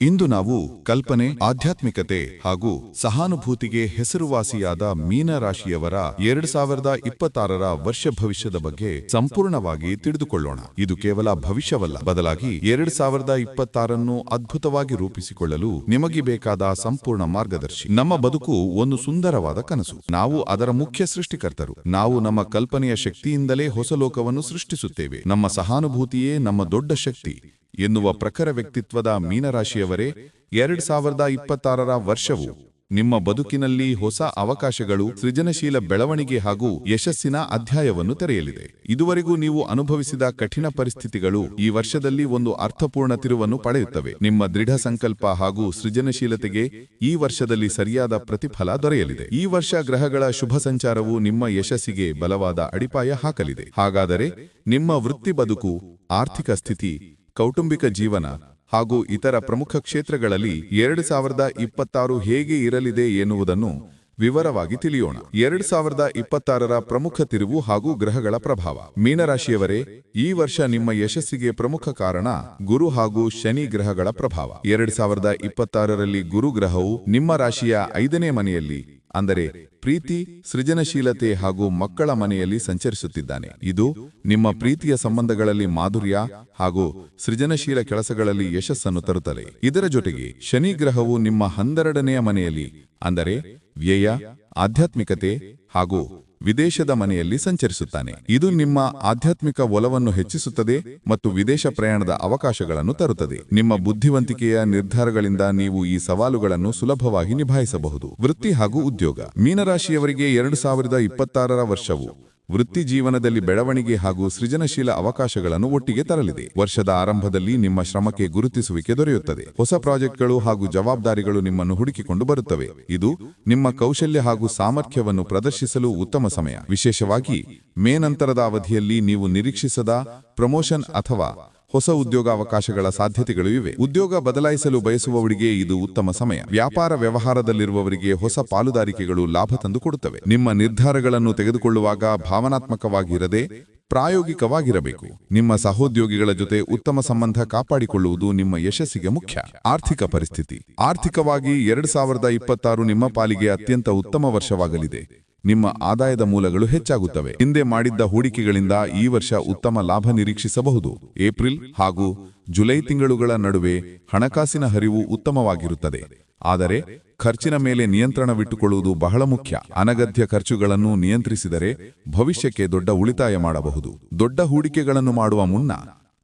ಇಂದು ನಾವು ಕಲ್ಪನೆ, ಆಧ್ಯಾತ್ಮಿಕತೆ ಹಾಗೂ ಸಹಾನುಭೂತಿಗೆ ಹೆಸರುವಾಸಿಯಾದ ಮೀನರಾಶಿಯವರ ಎರಡ್ ಸಾವಿರದ ಇಪ್ಪತ್ತಾರರ ವರ್ಷ ಭವಿಷ್ಯದ ಬಗ್ಗೆ ಸಂಪೂರ್ಣವಾಗಿ ತಿಳಿದುಕೊಳ್ಳೋಣ. ಇದು ಕೇವಲ ಭವಿಷ್ಯವಲ್ಲ. ಬದಲಾಗಿ ಎರಡ್ ಸಾವಿರದ ಇಪ್ಪತ್ತಾರನ್ನು ಅದ್ಭುತವಾಗಿ ರೂಪಿಸಿಕೊಳ್ಳಲು ನಿಮಗೆ ಬೇಕಾದ ಸಂಪೂರ್ಣ ಮಾರ್ಗದರ್ಶಿ. ನಮ್ಮ ಬದುಕು ಒಂದು ಸುಂದರವಾದ ಕನಸು. ನಾವು ಅದರ ಮುಖ್ಯ ಸೃಷ್ಟಿಕರ್ತರು. ನಾವು ನಮ್ಮ ಕಲ್ಪನೆಯ ಶಕ್ತಿಯಿಂದಲೇ ಹೊಸ ಲೋಕವನ್ನು ಸೃಷ್ಟಿಸುತ್ತೇವೆ. ನಮ್ಮ ಸಹಾನುಭೂತಿಯೇ ನಮ್ಮ ದೊಡ್ಡ ಶಕ್ತಿ. ಎನ್ನುವ ಪ್ರಖರ ವ್ಯಕ್ತಿತ್ವದ ಮೀನರಾಶಿಯವರೇ, ಎರಡ್ ಸಾವಿರದ ಇಪ್ಪತ್ತಾರರ ವರ್ಷವು ನಿಮ್ಮ ಬದುಕಿನಲ್ಲಿ ಹೊಸ ಅವಕಾಶಗಳು, ಸೃಜನಶೀಲ ಬೆಳವಣಿಗೆ ಹಾಗೂ ಯಶಸ್ಸಿನ ಅಧ್ಯಾಯವನ್ನು ತೆರೆಯಲಿದೆ. ಇದುವರೆಗೂ ನೀವು ಅನುಭವಿಸಿದ ಕಠಿಣ ಪರಿಸ್ಥಿತಿಗಳು ಈ ವರ್ಷದಲ್ಲಿ ಒಂದು ಅರ್ಥಪೂರ್ಣ ತಿರುವನ್ನು ಪಡೆಯುತ್ತವೆ. ನಿಮ್ಮ ದೃಢ ಸಂಕಲ್ಪ ಹಾಗೂ ಸೃಜನಶೀಲತೆಗೆ ಈ ವರ್ಷದಲ್ಲಿ ಸರಿಯಾದ ಪ್ರತಿಫಲ ದೊರೆಯಲಿದೆ. ಈ ವರ್ಷ ಗ್ರಹಗಳ ಶುಭ ಸಂಚಾರವು ನಿಮ್ಮ ಯಶಸ್ಸಿಗೆ ಬಲವಾದ ಅಡಿಪಾಯ ಹಾಕಲಿದೆ. ಹಾಗಾದರೆ ನಿಮ್ಮ ವೃತ್ತಿ ಬದುಕು, ಆರ್ಥಿಕ ಸ್ಥಿತಿ ಕೌಟುಂಬಿಕ ಜೀವನ ಹಾಗೂ ಇತರ ಪ್ರಮುಖ ಕ್ಷೇತ್ರಗಳಲ್ಲಿ ಎರಡು ಸಾವಿರದ ಇಪ್ಪತ್ತಾರು ಹೇಗೆ ಇರಲಿದೆ ಎನ್ನುವುದನ್ನು ವಿವರವಾಗಿ ತಿಳಿಯೋಣ. ಎರಡ್ ಸಾವಿರದ ಇಪ್ಪತ್ತಾರರ ಪ್ರಮುಖ ತಿರುವು ಹಾಗೂ ಗ್ರಹಗಳ ಪ್ರಭಾವ. ಮೀನರಾಶಿಯವರೇ, ಈ ವರ್ಷ ನಿಮ್ಮ ಯಶಸ್ಸಿಗೆ ಪ್ರಮುಖ ಕಾರಣ ಗುರು ಹಾಗೂ ಶನಿ ಗ್ರಹಗಳ ಪ್ರಭಾವ. ಎರಡ್ ಸಾವಿರದ ಇಪ್ಪತ್ತಾರರಲ್ಲಿ ಗುರು ಗ್ರಹವು ನಿಮ್ಮ ರಾಶಿಯ ಐದನೇ ಮನೆಯಲ್ಲಿ ಅಂದರೆ ಪ್ರೀತಿ, ಸೃಜನಶೀಲತೆ ಹಾಗೂ ಮಕ್ಕಳ ಮನೆಯಲ್ಲಿ ಸಂಚರಿಸುತ್ತಿದ್ದಾನೆ. ಇದು ನಿಮ್ಮ ಪ್ರೀತಿಯ ಸಂಬಂಧಗಳಲ್ಲಿ ಮಾಧುರ್ಯ ಹಾಗೂ ಸೃಜನಶೀಲ ಕೆಲಸಗಳಲ್ಲಿ ಯಶಸ್ಸನ್ನು ತರುತ್ತದೆ. ಇದರ ಜೊತೆಗೆ ಶನಿ ಗ್ರಹವು ನಿಮ್ಮ ಹನ್ನೆರಡನೆಯ ಮನೆಯಲ್ಲಿ, ಅಂದರೆ ವ್ಯಯ, ಆಧ್ಯಾತ್ಮಿಕತೆ ಹಾಗೂ ವಿದೇಶದ ಮನೆಯಲ್ಲಿ ಸಂಚರಿಸುತ್ತಾನೆ. ಇದು ನಿಮ್ಮ ಆಧ್ಯಾತ್ಮಿಕ ಒಲವನ್ನು ಹೆಚ್ಚಿಸುತ್ತದೆ ಮತ್ತು ವಿದೇಶ ಪ್ರಯಾಣದ ಅವಕಾಶಗಳನ್ನು ತರುತ್ತದೆ. ನಿಮ್ಮ ಬುದ್ಧಿವಂತಿಕೆಯ ನಿರ್ಧಾರಗಳಿಂದ ನೀವು ಈ ಸವಾಲುಗಳನ್ನು ಸುಲಭವಾಗಿ ನಿಭಾಯಿಸಬಹುದು. ವೃತ್ತಿ ಹಾಗೂ ಉದ್ಯೋಗ. ಮೀನರಾಶಿಯವರಿಗೆ ಎರಡು ಸಾವಿರದ ಇಪ್ಪತ್ತಾರರ ವರ್ಷವು ವೃತ್ತಿ ಜೀವನದಲ್ಲಿ ಬೆಳವಣಿಗೆ ಹಾಗೂ ಸೃಜನಶೀಲ ಅವಕಾಶಗಳನ್ನು ಒಟ್ಟಿಗೆ ತರಲಿದೆ. ವರ್ಷದ ಆರಂಭದಲ್ಲಿ ನಿಮ್ಮ ಶ್ರಮಕ್ಕೆ ಗುರುತಿಸುವಿಕೆ ದೊರೆಯುತ್ತದೆ. ಹೊಸ ಪ್ರಾಜೆಕ್ಟ್ಗಳು ಹಾಗೂ ಜವಾಬ್ದಾರಿಗಳು ನಿಮ್ಮನ್ನು ಹುಡುಕಿಕೊಂಡು ಬರುತ್ತವೆ. ಇದು ನಿಮ್ಮ ಕೌಶಲ್ಯ ಹಾಗೂ ಸಾಮರ್ಥ್ಯವನ್ನು ಪ್ರದರ್ಶಿಸಲು ಉತ್ತಮ ಸಮಯ. ವಿಶೇಷವಾಗಿ ಮೇ ನಂತರದ ಅವಧಿಯಲ್ಲಿ ನೀವು ನಿರೀಕ್ಷಿಸದ ಪ್ರಮೋಷನ್ ಅಥವಾ ಹೊಸ ಉದ್ಯೋಗಾವಕಾಶಗಳ ಸಾಧ್ಯತೆಗಳು ಇವೆ. ಉದ್ಯೋಗ ಬದಲಾಯಿಸಲು ಬಯಸುವವರಿಗೆ ಇದು ಉತ್ತಮ ಸಮಯ. ವ್ಯಾಪಾರ ವ್ಯವಹಾರದಲ್ಲಿರುವವರಿಗೆ ಹೊಸ ಪಾಲುದಾರಿಕೆಗಳು ಲಾಭ ತಂದುಕೊಡುತ್ತವೆ ನಿಮ್ಮ ನಿರ್ಧಾರಗಳನ್ನು ತೆಗೆದುಕೊಳ್ಳುವಾಗ ಭಾವನಾತ್ಮಕವಾಗಿರದೆ ಪ್ರಾಯೋಗಿಕವಾಗಿರಬೇಕು. ನಿಮ್ಮ ಸಹೋದ್ಯೋಗಿಗಳ ಜೊತೆ ಉತ್ತಮ ಸಂಬಂಧ ಕಾಪಾಡಿಕೊಳ್ಳುವುದು ನಿಮ್ಮ ಯಶಸ್ಸಿಗೆ ಮುಖ್ಯ. ಆರ್ಥಿಕ ಪರಿಸ್ಥಿತಿ. ಆರ್ಥಿಕವಾಗಿ ಎರಡ್ ಸಾವಿರದ ಇಪ್ಪತ್ತಾರು ನಿಮ್ಮ ಪಾಲಿಗೆ ಅತ್ಯಂತ ಉತ್ತಮ ವರ್ಷವಾಗಲಿದೆ. ನಿಮ್ಮ ಆದಾಯದ ಮೂಲಗಳು ಹೆಚ್ಚಾಗುತ್ತವೆ. ಹಿಂದೆ ಮಾಡಿದ್ದ ಹೂಡಿಕೆಗಳಿಂದ ಈ ವರ್ಷ ಉತ್ತಮ ಲಾಭ ನಿರೀಕ್ಷಿಸಬಹುದು. ಏಪ್ರಿಲ್ ಹಾಗೂ ಜುಲೈ ತಿಂಗಳುಗಳ ನಡುವೆ ಹಣಕಾಸಿನ ಹರಿವು ಉತ್ತಮವಾಗಿರುತ್ತದೆ. ಆದರೆ ಖರ್ಚಿನ ಮೇಲೆ ನಿಯಂತ್ರಣವಿಟ್ಟುಕೊಳ್ಳುವುದು ಬಹಳ ಮುಖ್ಯ. ಅನಗತ್ಯ ಖರ್ಚುಗಳನ್ನು ನಿಯಂತ್ರಿಸಿದರೆ ಭವಿಷ್ಯಕ್ಕೆ ದೊಡ್ಡ ಉಳಿತಾಯ ಮಾಡಬಹುದು. ದೊಡ್ಡ ಹೂಡಿಕೆಗಳನ್ನು ಮಾಡುವ ಮುನ್ನ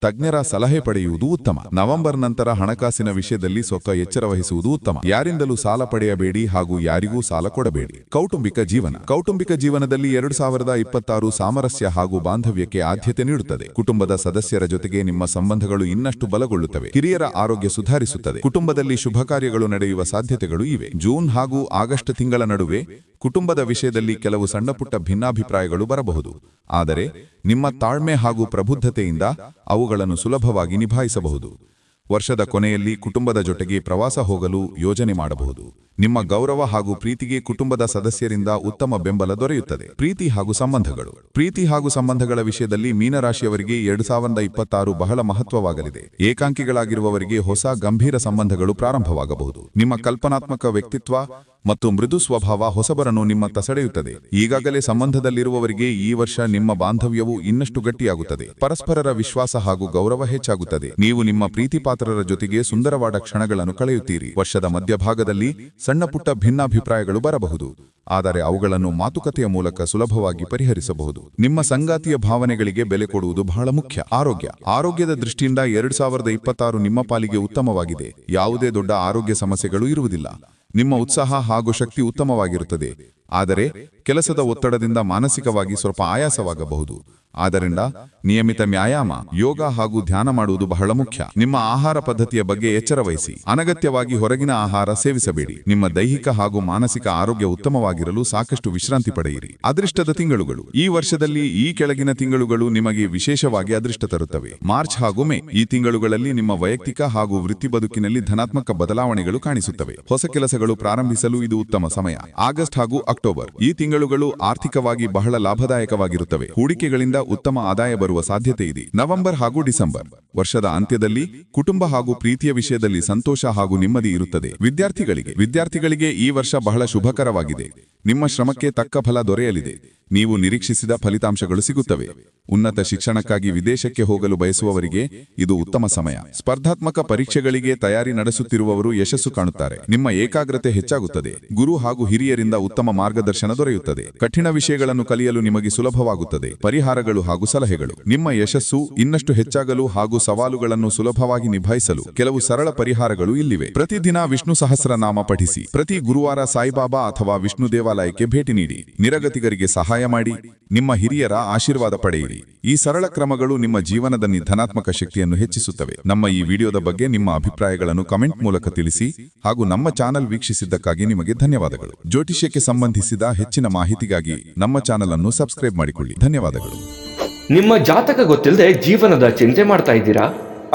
ತಜ್ಞರ ಸಲಹೆ ಪಡೆಯುವುದು ಉತ್ತಮ. ನವೆಂಬರ್ ನಂತರ ಹಣಕಾಸಿನ ವಿಷಯದಲ್ಲಿ ಸ್ವಲ್ಪ ಎಚ್ಚರ ವಹಿಸುವುದು ಉತ್ತಮ. ಯಾರಿಂದಲೂ ಸಾಲ ಪಡೆಯಬೇಡಿ ಹಾಗೂ ಯಾರಿಗೂ ಸಾಲ ಕೊಡಬೇಡಿ. ಕೌಟುಂಬಿಕ ಜೀವನ. ಕೌಟುಂಬಿಕ ಜೀವನದಲ್ಲಿ ಎರಡು ಸಾವಿರದ ಇಪ್ಪತ್ತಾರು ಸಾಮರಸ್ಯ ಹಾಗೂ ಬಾಂಧವ್ಯಕ್ಕೆ ಆದ್ಯತೆ ನೀಡುತ್ತದೆ. ಕುಟುಂಬದ ಸದಸ್ಯರ ಜೊತೆಗೆ ನಿಮ್ಮ ಸಂಬಂಧಗಳು ಇನ್ನಷ್ಟು ಬಲಗೊಳ್ಳುತ್ತವೆ. ಹಿರಿಯರ ಆರೋಗ್ಯ ಸುಧಾರಿಸುತ್ತದೆ. ಕುಟುಂಬದಲ್ಲಿ ಶುಭ ಕಾರ್ಯಗಳು ನಡೆಯುವ ಸಾಧ್ಯತೆಗಳು ಇವೆ. ಜೂನ್ ಹಾಗೂ ಆಗಸ್ಟ್ ತಿಂಗಳ ನಡುವೆ ಕುಟುಂಬದ ವಿಷಯದಲ್ಲಿ ಕೆಲವು ಸಣ್ಣಪುಟ್ಟ ಭಿನ್ನಾಭಿಪ್ರಾಯಗಳು ಬರಬಹುದು. ಆದರೆ ನಿಮ್ಮ ತಾಳ್ಮೆ ಹಾಗೂ ಪ್ರಬುದ್ಧತೆಯಿಂದ ಅವುಗಳನ್ನು ಸುಲಭವಾಗಿ ನಿಭಾಯಿಸಬಹುದು. ವರ್ಷದ ಕೊನೆಯಲ್ಲಿ ಕುಟುಂಬದ ಜೊತೆಗೆ ಪ್ರವಾಸ ಹೋಗಲು ಯೋಜನೆ ಮಾಡಬಹುದು. ನಿಮ್ಮ ಗೌರವ ಹಾಗೂ ಪ್ರೀತಿಗೆ ಕುಟುಂಬದ ಸದಸ್ಯರಿಂದ ಉತ್ತಮ ಬೆಂಬಲ ದೊರೆಯುತ್ತದೆ. ಪ್ರೀತಿ ಹಾಗೂ ಸಂಬಂಧಗಳು. ಪ್ರೀತಿ ಹಾಗೂ ಸಂಬಂಧಗಳ ವಿಷಯದಲ್ಲಿ ಮೀನರಾಶಿಯವರಿಗೆ ಎರಡು ಸಾವಿರದ ಇಪ್ಪತ್ತಾರು ಬಹಳ ಮಹತ್ವವಾಗಲಿದೆ. ಏಕಾಂಕಿಗಳಾಗಿರುವವರಿಗೆ ಹೊಸ ಗಂಭೀರ ಸಂಬಂಧಗಳು ಪ್ರಾರಂಭವಾಗಬಹುದು. ನಿಮ್ಮ ಕಲ್ಪನಾತ್ಮಕ ವ್ಯಕ್ತಿತ್ವ ಮತ್ತು ಮೃದು ಸ್ವಭಾವ ಹೊಸಬರನ್ನು ನಿಮ್ಮತ್ತ ಸೆಳೆಯುತ್ತದೆ ಈಗಾಗಲೇ ಸಂಬಂಧದಲ್ಲಿರುವವರಿಗೆ ಈ ವರ್ಷ ನಿಮ್ಮ ಬಾಂಧವ್ಯವು ಇನ್ನಷ್ಟು ಗಟ್ಟಿಯಾಗುತ್ತದೆ. ಪರಸ್ಪರರ ವಿಶ್ವಾಸ ಹಾಗೂ ಗೌರವ ಹೆಚ್ಚಾಗುತ್ತದೆ. ನೀವು ನಿಮ್ಮ ಪ್ರೀತಿಪಾತ್ರರ ಜೊತೆಗೆ ಸುಂದರವಾದ ಕ್ಷಣಗಳನ್ನು ಕಳೆಯುತ್ತೀರಿ. ವರ್ಷದ ಮಧ್ಯಭಾಗದಲ್ಲಿ ಸಣ್ಣ ಪುಟ್ಟ ಭಿನ್ನಾಭಿಪ್ರಾಯಗಳು ಬರಬಹುದು. ಆದರೆ ಅವುಗಳನ್ನು ಮಾತುಕತೆಯ ಮೂಲಕ ಸುಲಭವಾಗಿ ಪರಿಹರಿಸಬಹುದು. ನಿಮ್ಮ ಸಂಗಾತಿಯ ಭಾವನೆಗಳಿಗೆ ಬೆಲೆ ಕೊಡುವುದು ಬಹಳ ಮುಖ್ಯ. ಆರೋಗ್ಯ. ಆರೋಗ್ಯದ ದೃಷ್ಟಿಯಿಂದ ಎರಡು ಸಾವಿರದ ಇಪ್ಪತ್ತಾರು ನಿಮ್ಮ ಪಾಲಿಗೆ ಉತ್ತಮವಾಗಿದೆ. ಯಾವುದೇ ದೊಡ್ಡ ಆರೋಗ್ಯ ಸಮಸ್ಯೆಗಳು ಇರುವುದಿಲ್ಲ. ನಿಮ್ಮ ಉತ್ಸಾಹ ಹಾಗೂ ಶಕ್ತಿ ಉತ್ತಮವಾಗಿರುತ್ತದೆ. ಆದರೆ ಕೆಲಸದ ಒತ್ತಡದಿಂದ ಮಾನಸಿಕವಾಗಿ ಸ್ವಲ್ಪ ಆಯಾಸವಾಗಬಹುದು. ಆದ್ದರಿಂದ ನಿಯಮಿತ ವ್ಯಾಯಾಮ, ಯೋಗ ಹಾಗೂ ಧ್ಯಾನ ಮಾಡುವುದು ಬಹಳ ಮುಖ್ಯ. ನಿಮ್ಮ ಆಹಾರ ಪದ್ಧತಿಯ ಬಗ್ಗೆ ಎಚ್ಚರ ವಹಿಸಿ. ಅನಗತ್ಯವಾಗಿ ಹೊರಗಿನ ಆಹಾರ ಸೇವಿಸಬೇಡಿ. ನಿಮ್ಮ ದೈಹಿಕ ಹಾಗೂ ಮಾನಸಿಕ ಆರೋಗ್ಯ ಉತ್ತಮವಾಗಿರಲು ಸಾಕಷ್ಟು ವಿಶ್ರಾಂತಿ ಪಡೆಯಿರಿ. ಅದೃಷ್ಟದ ತಿಂಗಳುಗಳು. ಈ ವರ್ಷದಲ್ಲಿ ಈ ಕೆಳಗಿನ ತಿಂಗಳುಗಳು ನಿಮಗೆ ವಿಶೇಷವಾಗಿ ಅದೃಷ್ಟ ತರುತ್ತವೆ. ಮಾರ್ಚ್ ಹಾಗೂ ಮೇ, ಈ ತಿಂಗಳುಗಳಲ್ಲಿ ನಿಮ್ಮ ವೈಯಕ್ತಿಕ ಹಾಗೂ ವೃತ್ತಿ ಬದುಕಿನಲ್ಲಿ ಧನಾತ್ಮಕ ಬದಲಾವಣೆಗಳು ಕಾಣಿಸುತ್ತವೆ. ಹೊಸ ಕೆಲಸಗಳು ಪ್ರಾರಂಭಿಸಲು ಇದು ಉತ್ತಮ ಸಮಯ. ಆಗಸ್ಟ್ ಹಾಗೂ ಅಕ್ಟೋಬರ್, ಈ ತಿಂಗಳುಗಳು ಆರ್ಥಿಕವಾಗಿ ಬಹಳ ಲಾಭದಾಯಕವಾಗಿರುತ್ತವೆ. ಹೂಡಿಕೆಗಳಿಂದ ಉತ್ತಮ ಆದಾಯ ಬರುವ ಸಾಧ್ಯತೆ ಇದೆ. ನವೆಂಬರ್ ಹಾಗೂ ಡಿಸೆಂಬರ್ ವರ್ಷದ ಅಂತ್ಯದಲ್ಲಿ ಕುಟುಂಬ ಹಾಗೂ ಪ್ರೀತಿಯ ವಿಷಯದಲ್ಲಿ ಸಂತೋಷ ಹಾಗೂ ನೆಮ್ಮದಿ ಇರುತ್ತದೆ. ವಿದ್ಯಾರ್ಥಿಗಳಿಗೆ ವಿದ್ಯಾರ್ಥಿಗಳಿಗೆ ಈ ವರ್ಷ ಬಹಳ ಶುಭಕರವಾಗಿದೆ. ನಿಮ್ಮ ಶ್ರಮಕ್ಕೆ ತಕ್ಕ ಫಲ ದೊರೆಯಲಿದೆ. ನೀವು ನಿರೀಕ್ಷಿಸಿದ ಫಲಿತಾಂಶಗಳು ಸಿಗುತ್ತವೆ. ಉನ್ನತ ಶಿಕ್ಷಣಕ್ಕಾಗಿ ವಿದೇಶಕ್ಕೆ ಹೋಗಲು ಬಯಸುವವರಿಗೆ ಇದು ಉತ್ತಮ ಸಮಯ. ಸ್ಪರ್ಧಾತ್ಮಕ ಪರೀಕ್ಷೆಗಳಿಗೆ ತಯಾರಿ ನಡೆಸುತ್ತಿರುವವರು ಯಶಸ್ಸು ಕಾಣುತ್ತಾರೆ. ನಿಮ್ಮ ಏಕಾಗ್ರತೆ ಹೆಚ್ಚಾಗುತ್ತದೆ. ಗುರು ಹಾಗೂ ಹಿರಿಯರಿಂದ ಉತ್ತಮ ಮಾರ್ಗದರ್ಶನ ದೊರೆಯುತ್ತದೆ. ಕಠಿಣ ವಿಷಯಗಳನ್ನು ಕಲಿಯಲು ನಿಮಗೆ ಸುಲಭವಾಗುತ್ತದೆ. ಪರಿಹಾರಗಳು ಹಾಗೂ ಸಲಹೆಗಳು. ನಿಮ್ಮ ಯಶಸ್ಸು ಇನ್ನಷ್ಟು ಹೆಚ್ಚಾಗಲು ಹಾಗೂ ಸವಾಲುಗಳನ್ನು ಸುಲಭವಾಗಿ ನಿಭಾಯಿಸಲು ಕೆಲವು ಸರಳ ಪರಿಹಾರಗಳು ಇಲ್ಲಿವೆ. ಪ್ರತಿದಿನ ವಿಷ್ಣು ಸಹಸ್ರನಾಮ ಪಠಿಸಿ. ಪ್ರತಿ ಗುರುವಾರ ಸಾಯಿಬಾಬಾ ಅಥವಾ ವಿಷ್ಣು ದೇವಾಲಯಕ್ಕೆ ಭೇಟಿ ನೀಡಿ. ನಿರಗತಿಗರಿಗೆ ಸಹಾಯ ಮಾಡಿ, ನಿಮ್ಮ ಹಿರಿಯರ ಆಶೀರ್ವಾದ ಪಡೆಯಿರಿ. ಈ ಸರಳ ಕ್ರಮಗಳು ನಿಮ್ಮ ಜೀವನದ ಧನಾತ್ಮಕ ಶಕ್ತಿಯನ್ನು ಹೆಚ್ಚಿಸುತ್ತವೆ. ನಮ್ಮ ಈ ವಿಡಿಯೋದ ಬಗ್ಗೆ ನಿಮ್ಮ ಅಭಿಪ್ರಾಯಗಳನ್ನು ಕಮೆಂಟ್ ಮೂಲಕ ತಿಳಿಸಿ ಹಾಗೂ ನಮ್ಮ ಚಾನೆಲ್ ವೀಕ್ಷಿಸಿದ್ದಕ್ಕಾಗಿ ನಿಮಗೆ ಧನ್ಯವಾದಗಳು. ಜ್ಯೋತಿಷ್ಯಕ್ಕೆ ಸಂಬಂಧಿಸಿದ ಹೆಚ್ಚಿನ ಮಾಹಿತಿಗಾಗಿ ನಮ್ಮ ಚಾನಲ್ ಅನ್ನು ಸಬ್ಸ್ಕ್ರೈಬ್ ಮಾಡಿಕೊಳ್ಳಿ. ಧನ್ಯವಾದಗಳು. ನಿಮ್ಮ ಜಾತಕ ಗೊತ್ತಿಲ್ಲದೆ ಜೀವನದ ಚಿಂತೆ ಮಾಡ್ತಾ ಇದ್ದೀರಾ?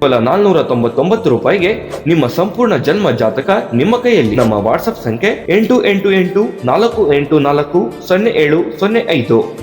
ಕೇವಲ ನಾಲ್ನೂರ ತೊಂಬತ್ತೊಂಬತ್ತು ರೂಪಾಯಿಗೆ ನಿಮ್ಮ ಸಂಪೂರ್ಣ ಜನ್ಮ ಜಾತಕ ನಿಮ್ಮ ಕೈಯಲ್ಲಿ. ನಮ್ಮ ವಾಟ್ಸಪ್ ಸಂಖ್ಯೆ ಎಂಟು ಎಂಟು ಎಂಟು ನಾಲ್ಕು ಎಂಟು ನಾಲ್ಕು ಸೊನ್ನೆ ಏಳು ಸೊನ್ನೆ ಐದು.